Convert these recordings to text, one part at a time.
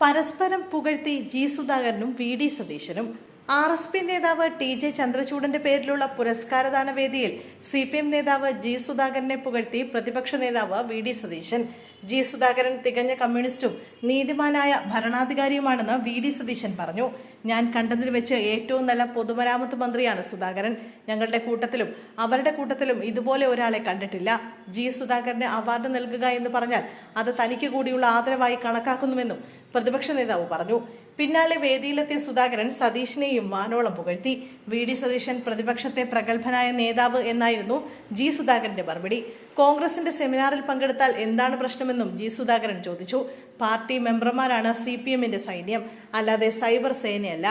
പരസ്പരം പുകഴ്ത്തി ജി സുധാകരനും വി ഡി സതീശനും ആർ എസ് പി നേതാവ് ടി ജെ ചന്ദ്രചൂഡന്റെ പേരിലുള്ള പുരസ്കാരദാന വേദിയിൽ സി പി എം നേതാവ് ജി സുധാകരനെ പുകഴ്ത്തി പ്രതിപക്ഷ നേതാവ് V D Satheesan. G Sudhakaran തികഞ്ഞ കമ്മ്യൂണിസ്റ്റും നീതിമാനായ ഭരണാധികാരിയുമാണെന്ന് വി ഡി സതീശൻ പറഞ്ഞു. ഞാൻ കണ്ടതിൽ വെച്ച് ഏറ്റവും നല്ല പൊതുമരാമത്ത് മന്ത്രിയാണ് സുധാകരൻ. ഞങ്ങളുടെ കൂട്ടത്തിലും അവരുടെ കൂട്ടത്തിലും ഇതുപോലെ ഒരാളെ കണ്ടിട്ടില്ല. ജി സുധാകരന് അവാർഡ് നൽകുക എന്ന് പറഞ്ഞാൽ അത് തനിക്ക് കൂടിയുള്ള ആദരവായി കണക്കാക്കുന്നുവെന്നും പ്രതിപക്ഷ നേതാവ് പറഞ്ഞു. പിന്നാലെ വേദിയിലെത്തിയ സുധാകരൻ സതീഷിനെയും വാനോളം പുകഴ്ത്തി. വി. ഡി. സതീശൻ പ്രതിപക്ഷത്തെ പ്രഗത്ഭനായ നേതാവ് എന്നായിരുന്നു ജി. സുധാകരന്റെ മറുപടി. കോൺഗ്രസിന്റെ സെമിനാറിൽ പങ്കെടുത്താൽ എന്താണ് പ്രശ്നമെന്നും ജി. സുധാകരൻ ചോദിച്ചു. പാർട്ടി മെമ്പർമാരാണ് സി. പി എമ്മിന്റെ സൈന്യം. അല്ലാതെ സൈബർ സേനയല്ല.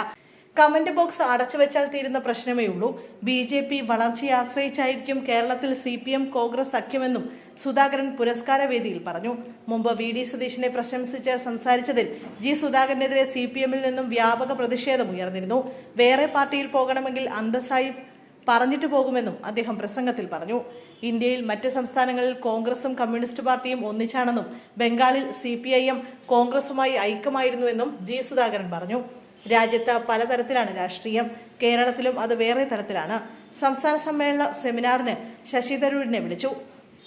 കമന്റ് ബോക്സ് അടച്ചു വെച്ചാൽ തീരുന്ന പ്രശ്നമേ ഉള്ളൂ. ബി ജെ പി വളർച്ചയെ ആശ്രയിച്ചായിരിക്കും കേരളത്തിൽ സി പി എം കോൺഗ്രസ് സഖ്യമെന്നും സുധാകരൻ പുരസ്കാര വേദിയിൽ പറഞ്ഞു. മുമ്പ് വി ഡി സതീശനെ പ്രശംസിച്ച് സംസാരിച്ചതിൽ ജി സുധാകരനെതിരെ സി പി എമ്മിൽ നിന്നും വ്യാപക പ്രതിഷേധം ഉയർന്നിരുന്നു. വേറെ പാർട്ടിയിൽ പോകണമെങ്കിൽ അന്തസ്സായി പറഞ്ഞിട്ട് പോകുമെന്നും അദ്ദേഹം പ്രസംഗത്തിൽ പറഞ്ഞു. ഇന്ത്യയിൽ മറ്റ് സംസ്ഥാനങ്ങളിൽ കോൺഗ്രസും കമ്മ്യൂണിസ്റ്റ് പാർട്ടിയും ഒന്നിച്ചാണെന്നും ബംഗാളിൽ സി കോൺഗ്രസുമായി ഐക്യമായിരുന്നുവെന്നും ജി സുധാകരൻ പറഞ്ഞു. രാജ്യത്ത് പലതരത്തിലാണ് രാഷ്ട്രീയം. കേരളത്തിലും അത് വേറെ തരത്തിലാണ്. സംസ്ഥാന സമ്മേളന സെമിനാറിന് ശശി തരൂരിനെ വിളിച്ചു.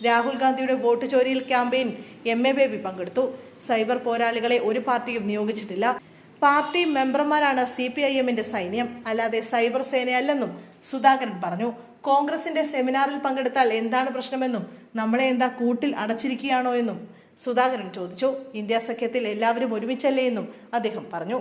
രാഹുൽ ഗാന്ധിയുടെ വോട്ട് ചോരിയിൽ ക്യാമ്പയിൻ എം എ ബേബി പങ്കെടുത്തു. സൈബർ പോരാളികളെ ഒരു പാർട്ടിയും നിയോഗിച്ചിട്ടില്ല. പാർട്ടി മെമ്പർമാരാണ് സി പി ഐ എമ്മിന്റെ സൈന്യം. അല്ലാതെ സൈബർ സേനയല്ലെന്നും സുധാകരൻ പറഞ്ഞു. കോൺഗ്രസിന്റെ സെമിനാറിൽ പങ്കെടുത്താൽ എന്താണ് പ്രശ്നമെന്നും നമ്മളെ എന്താ കൂട്ടിൽ അടച്ചിരിക്കുകയാണോ എന്നും സുധാകരൻ ചോദിച്ചു. ഇന്ത്യ സഖ്യത്തിൽ എല്ലാവരും ഒരുമിച്ചല്ലേ എന്നും അദ്ദേഹം പറഞ്ഞു.